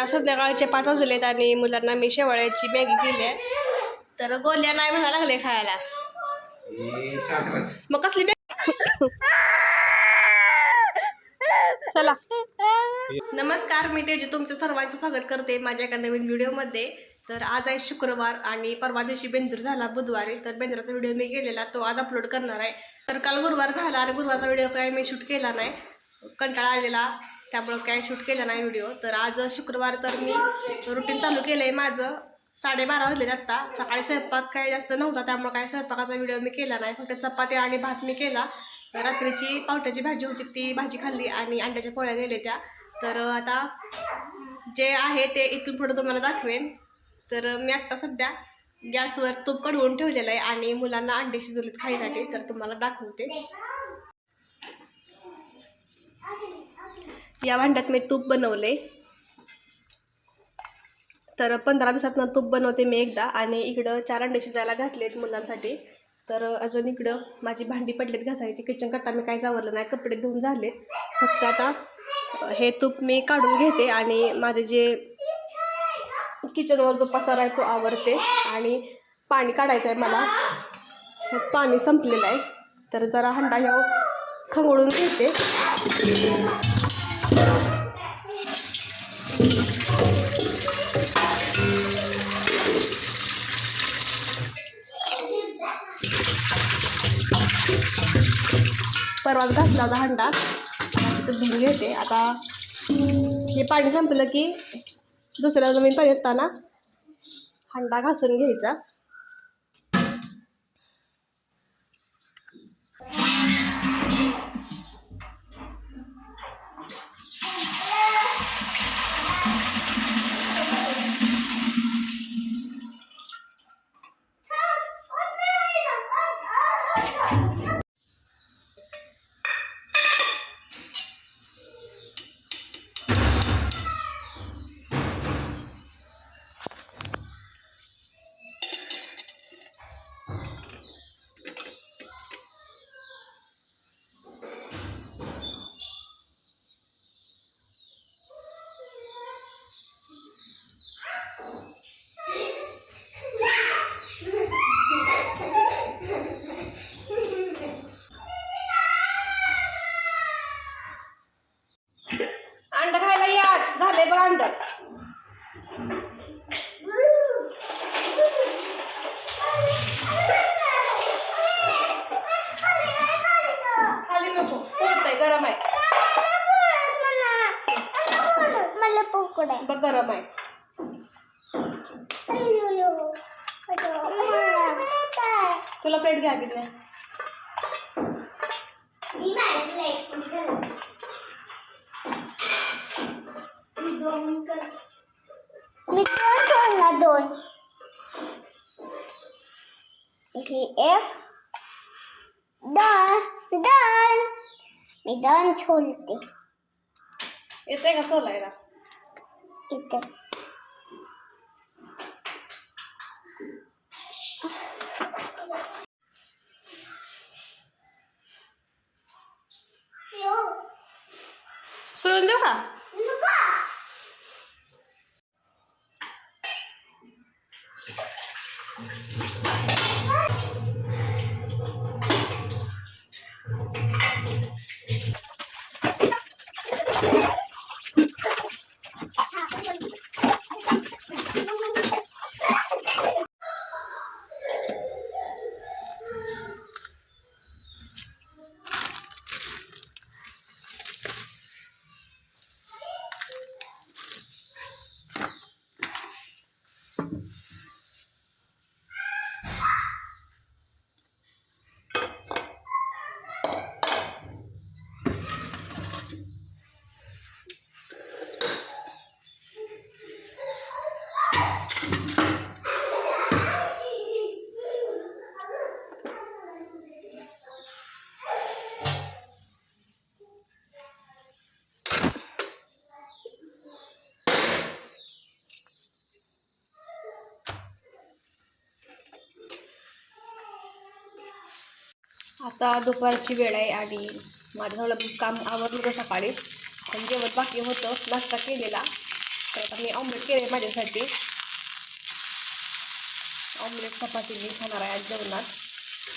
आता संध्याकाळचे पाच वाजलेत आणि मुलांना मी शेवाळ्याची मॅगी केली आहे. तर गोल्या नाही म्हणायला लागले खायला. मग कसली मॅगी? चला. नमस्कार मी तेजू. तुमचं सर्वांचं स्वागत करते माझ्या एका नवीन व्हिडिओमध्ये. तर आज आहे शुक्रवार आणि परवा दिवशी बेंदूर झाला बुधवारी. तर बेंदूराचा व्हिडिओ मी केलेला तो आज अपलोड करणार आहे. तर काल गुरुवार झाला आणि गुरुवारचा व्हिडिओ काय मी शूट केला नाही. कंटाळा आलेला. त्यामुळं काय शूट केलं नाही व्हिडिओ तर आज शुक्रवार तर मी रुटीन चालू केलं आहे माझं. साडेबारा वाजलेत आत्ता. सकाळी स्वयंपाक काय जास्त नव्हता त्यामुळे काय स्वयंपाकाचा व्हिडिओ मी केला नाही. फक्त चपाती आणि भात मी केला. रात्रीची पावट्याची भाजी होती ती भाजी खाल्ली आणि अंड्याच्या पोळ्या नेल्या त्या. तर आता जे आहे ते इथून पुढे तुम्हाला दाखवेन. तर मी आत्ता सध्या गॅसवर तूप कडवून ठेवलेलं आहे आणि मुलांना अंडे शिजवलेत खाईसाठी तर तुम्हाला दाखवते. या भांड्यात मी तूप बनवले. तर पंधरा दिवसातनं तूप बनवते मी एकदा आणि इकडं चार अंडे शिजायला घातलेत मुलांसाठी. तर अजून इकडं माझी भांडी पडलेत घासायची. किचन कट्टा मी काय आवरलं नाही. कपडे धुवून झालेत. फक्त आता हे तूप मी काढून घेते आणि माझे जे किचनवर जो पसारा आहे तो आवरते आणि पाणी काढायचं आहे मला पाणी संपलेलं आहे. तर जरा हंडा ह्या खंगळून घेते. परवाच घासला होता हंडा. तिथं धुवून घेते. आता हे पाणी संपलं की दुसऱ्या जमीन पाणी असताना हंडा घासून घ्यायचा. पकडे बघ गरम आहे. तुला प्लेट घ्या की नाही? मी दोन सोडला दोन. ही एक. दोन दोन. मी दोन सोडते येते का सोलायला? इथे सोलून देऊ का आता दुपारची वेळ आहे आणि माझं काम आवरलं तर सकाळीच पण जेवण बाकी होतं नाश्ता केलेला. तर आता मी ऑमलेट केले माझ्यासाठी. ऑमलेट चपाती मी खाणार आहे आज जेवणात.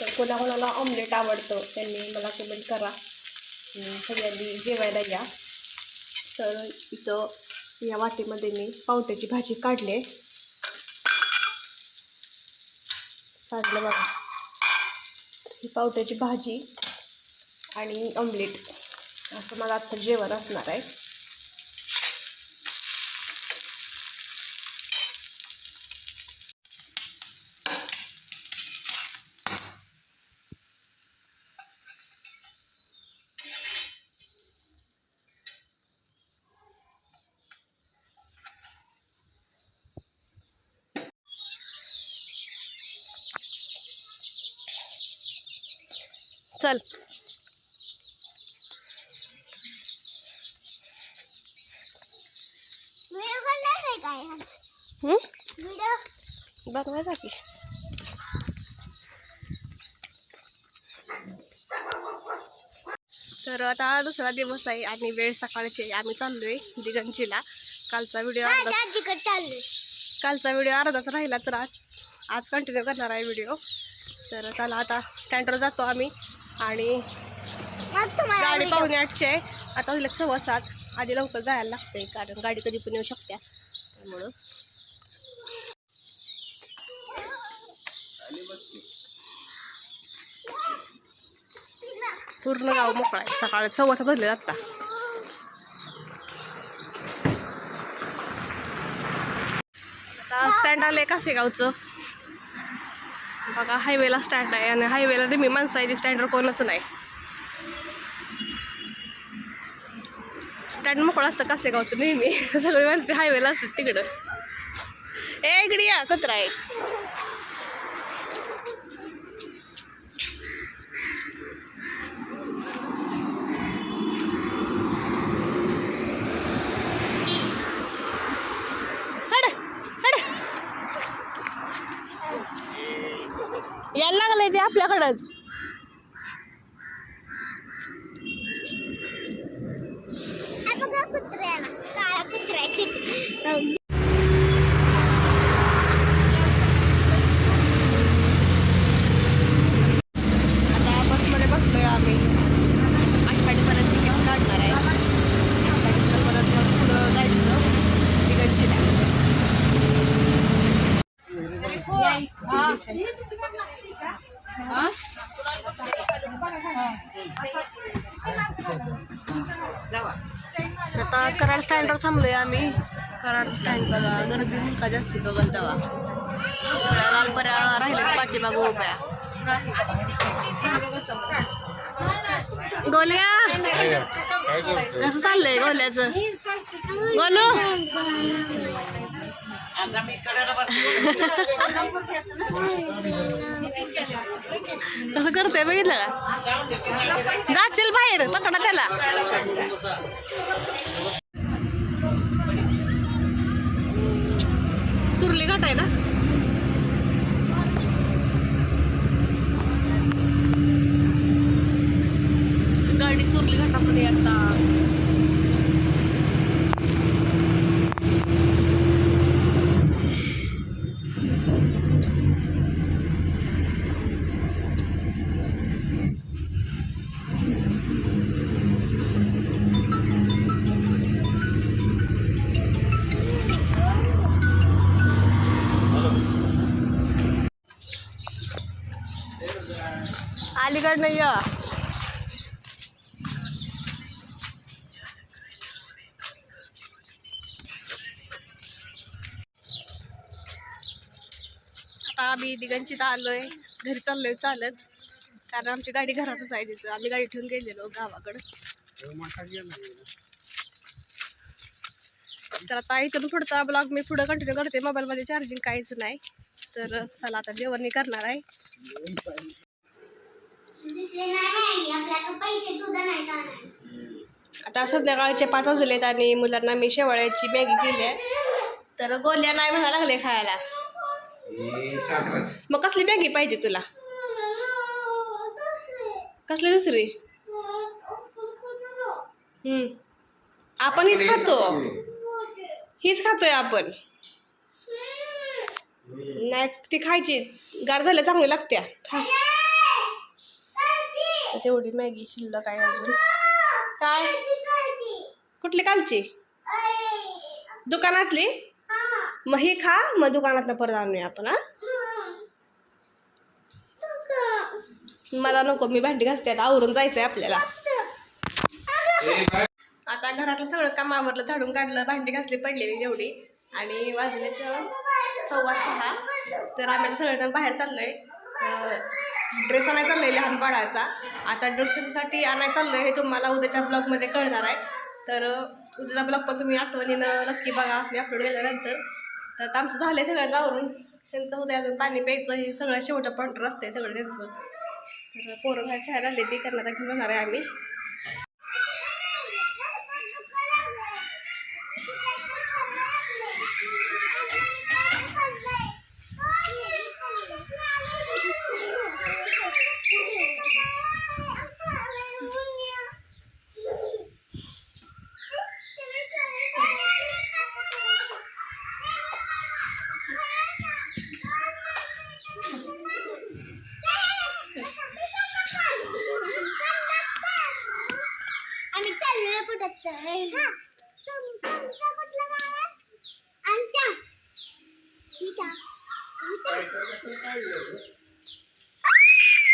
तर कोणाकोणाला ऑमलेट आवडतं त्यांनी मला कमेंट करा. आणि सगळ्यांनी जेवायला या. तर इथं या वाटीमध्ये मी पावट्याची भाजी काढले काढलं बघा. ही पावट्याची भाजी आणि ऑमलेट असं मला आत्ता जेवण असणार आहे. चल. बनवायचा की तर आता दुसरा दिवस आहे आणि वेळ सकाळची आम्ही चाललोय दिगंजीला. कालचा व्हिडिओ कालचा व्हिडिओ अर्धाच राहिला तर आज आज कंटिन्यू करणार आहे व्हिडिओ तर चला आता स्टँडवर जातो आम्ही. आणि गाडी पाहुणे आठशे आहे आता होईल सव्वा सात आधी लवकर जायला लागतंय कारण गाडी कधी पण येऊ शकते त्यामुळं. पूर्ण गाव मोकळा आहे. सकाळ सव्वा सात वाजले आत्ता. आता स्टँड आलं आहे कासेगावचं. बघा हायवेला स्टँड आहे आणि हायवेला नेहमी माणसं आहे ती स्टँडवर कोणच नाही. स्टँड मोकळं असतं कासेगावचं नेहमी. सगळी माणसं हायवेला असतात तिकडं. ए इकडे या कचरा आहे हड हड यायला लागलंय ते आपल्याकडंच. कुत्र्याला. काळा कुत्र्या आहे किती आता बसमध्ये बसलोय आम्ही आठवाडीपर्यंत तिकीट काढणार आहे आठवाडीतनं परत मग पुढं जायचं तिकडची आता कराड स्टँडवर थांबलोय आम्ही. कराड स्टँड बघा गर्दी का जास्ती बघल तेव्हा. सगळ्या लालपऱ्या राहिल्या पाठीमागं उभ्या. गोल्या! कसं चाललंय गोल्याचं? गोलू! कसं करतोय बघितलं का? जाशील बाहेर पकडा त्याला. सुरली घाट आहे ना? गाडी सुरली घाटामध्ये आता. अलीकडनं य आता आम्ही दिगंचित आलोय. घरी चाललोय चालत. कारण आमची गाडी घरातच आहे तिथं. आम्ही गाडी ठेवून गेलेलो गावाकडं. तर आता इथून पुढचा ब्लॉग मी पुढं कंटिन्यू करते. मोबाईलमध्ये चार्जिंग काहीच नाही. तर चला आता जेवण मी करणार आहे. आता संध्याकाळचे पाच वाजलेत आणि मुलांना मी शेवाळ्याची मॅगी केली आहे. तर गोल्या नाही म्हणा लागले खायला. मग कसली मॅगी पाहिजे तुला? कसली दुसरी? हम्म. आपण हीच खातो. हीच खातोय आपण. नाही ती खायची. गार झाल्या चांगली लागत्या. खा. तेवढी मॅगी शिल्लक आहे अजून. काय? कुठली कालची? दुकानातली? मग ही खा मग दुकानात परत आणूया आपण हा? मला नको मी भांडी घासते आता आवरून जायचंय आपल्याला. आता घरातलं सगळं काम आवरलं झाडून काढलं भांडी घासली पडलेली जेवढी. आणि वाजले तर सव्वा सहा. तर आम्ही सगळेजण बाहेर चाललोय. ड्रेस आणायचा आहे लहान बाळाचा. आता ड्रेस कशासाठी आणायला चाललोय हे तुम्हाला उद्याच्या ब्लॉगमध्ये कळणार आहे. तर उद्याचा ब्लॉग पण तुम्ही आठवणीनं नक्की बघा. मी अपलोड केल्यानंतर. तर आमचं झालं आहे सगळ्यांना आवरून त्यांचं उद्या अजून पाणी प्यायचं हे सगळं शेवटच्या पॉईंटवर असते सगळं त्यांचं. तर पोरं काय खेळायला आले ते करणार घेऊन जाणार आहे आम्ही.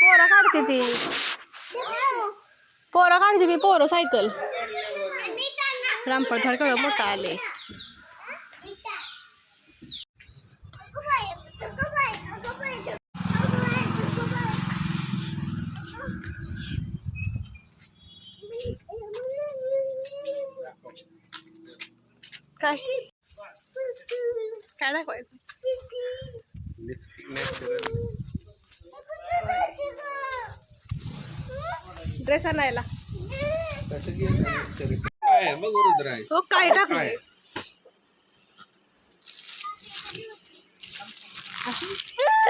पोरं काढते ती इथं. पोरं काढते ती पोरं सायकल आम्ही सांगा. रामफळ झाड केवढं मोठं आले इथं. अगं बाई, अगं बाई, अगं बाई, अगं बाई, अगं बाई. काय काय दाखवायचं ड्रेस आणायला. काय आहे हो काय टाकलं काय?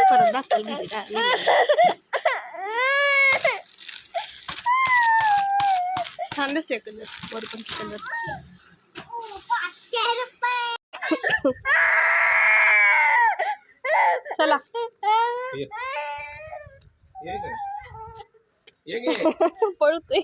परत काय. छान दिसते कलर वर पण कलर चला. पळतोय.